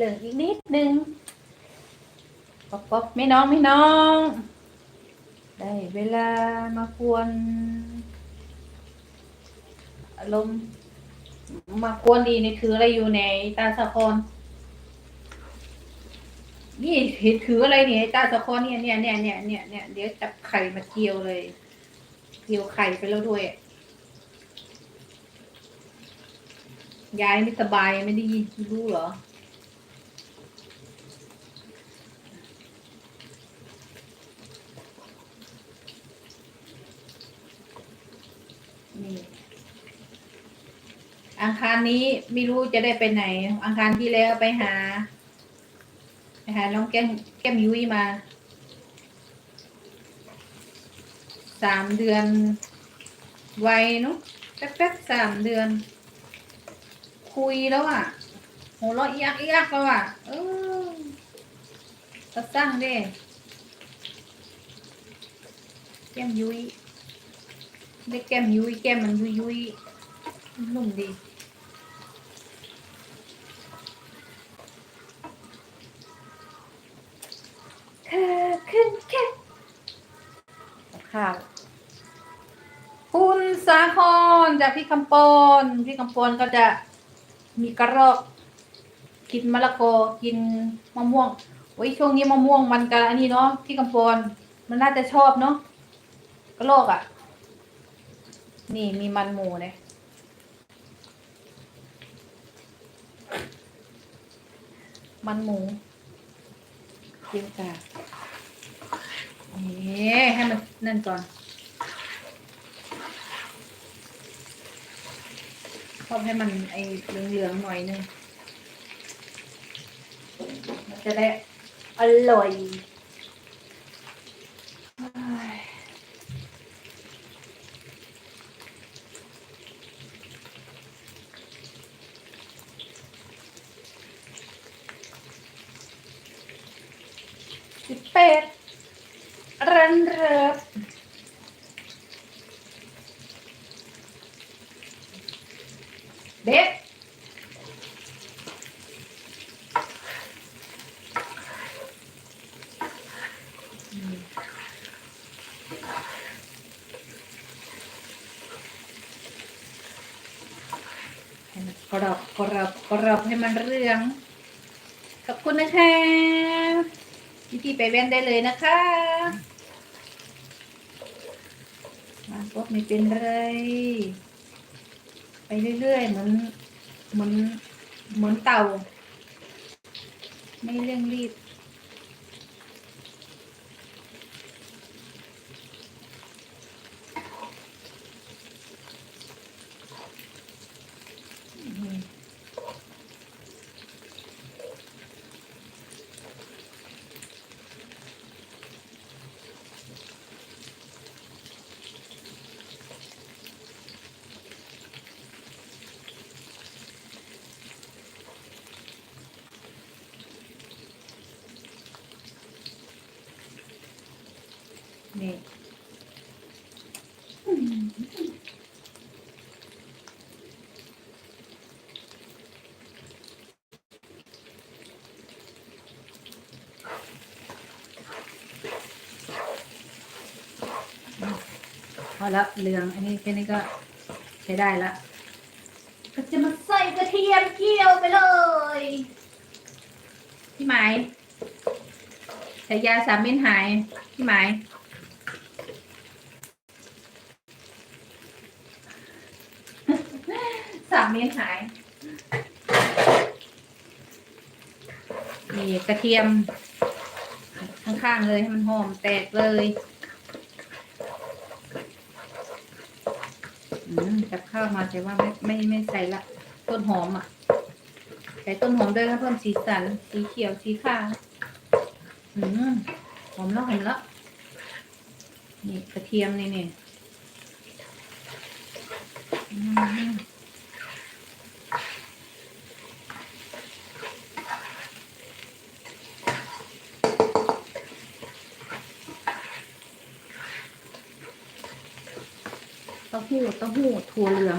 เหลืองอีกนิดนึงป๊อบป๊อบไม่น้องไม่น้อง ได้เวลามากวนอารมณ์มากวนดีนี่ถืออะไรอยู่ในตาสะคอนนี่เห็นถืออะไรเนี่ยตาสะคอนเนี่ยเนี่ยเนี่ยเนี่ยเนี่ยเนี่ยเดี๋ยวจับไข่มาเกี่ยวเลย เกี่ยวไข่ไปแล้วด้วยยายไม่สบายไม่ได้ยินรู้เหรอ นี่อังคารนี้ไม่รู้จะได้ไปไหน อังคารที่แล้วไปหาไปหาน้องแก้มแก้มยุ้ยมาสามเดือนไวเนาะแป๊บๆสามเดือน คุยแล้วอะหัวเราะอียกอียกแล้วอะ เออก็สร้างเด้แก้มยุ้ย ได้แก้มยุ้ยแก้มมันยุยยุยนุ่มดี เธอขึ้นแค่ข้าวคุณสาครจากพี่คำปอนพี่คำปอนก็จะมีกระรอกกินมะละกอกินมะม่วงโอ้ยช่วงนี้มะม่วงมันกันอันนี้เนาะพี่คำปอนมันน่าจะชอบเนาะกระรอกอะ่ะ นี่มีมันหมูเนี่ยมันหมูเจียวกานี่ให้มันนั่นก่อนชอบให้มันไอเหลืองๆหน่อยนึง มันจะได้อร่อย สิบเป็ดรันเริบเด็ดให้มันกรอบกรอบกรอบให้มันเรื่อง ขอบคุณนะคะ วิธีไปแว้นได้เลยนะคะมาปุ๊บไม่เป็นไร ไปเรื่อยๆเหมือนเหมือนเหมือนเต่า ไม่เร่งรีบ นี่พอแล้วเหลืองอันนี้แค่นี้ก็ใช้ได้ละก็จะมาใส่กระเทียมเจียวไปเลย พี่หมายใช้ยาสามเม็ดหาย พี่หมาย สามเม็ดหาย นี่กระเทียม ข้างๆเลยให้มันหอมแตกเลยอืมกับข้าวมาแต่ว่าไม่ไม่ไม่ใส่ละ ต้นหอมอะ ใส่ต้นหอมด้วยนะเพิ่มสีสัน สีเขียวสีขาวอืมหอมแล้วหอมแล้วนี่กระเทียมนี่นี่ เต้าหู้เต้าหู้ถั่วเหลือง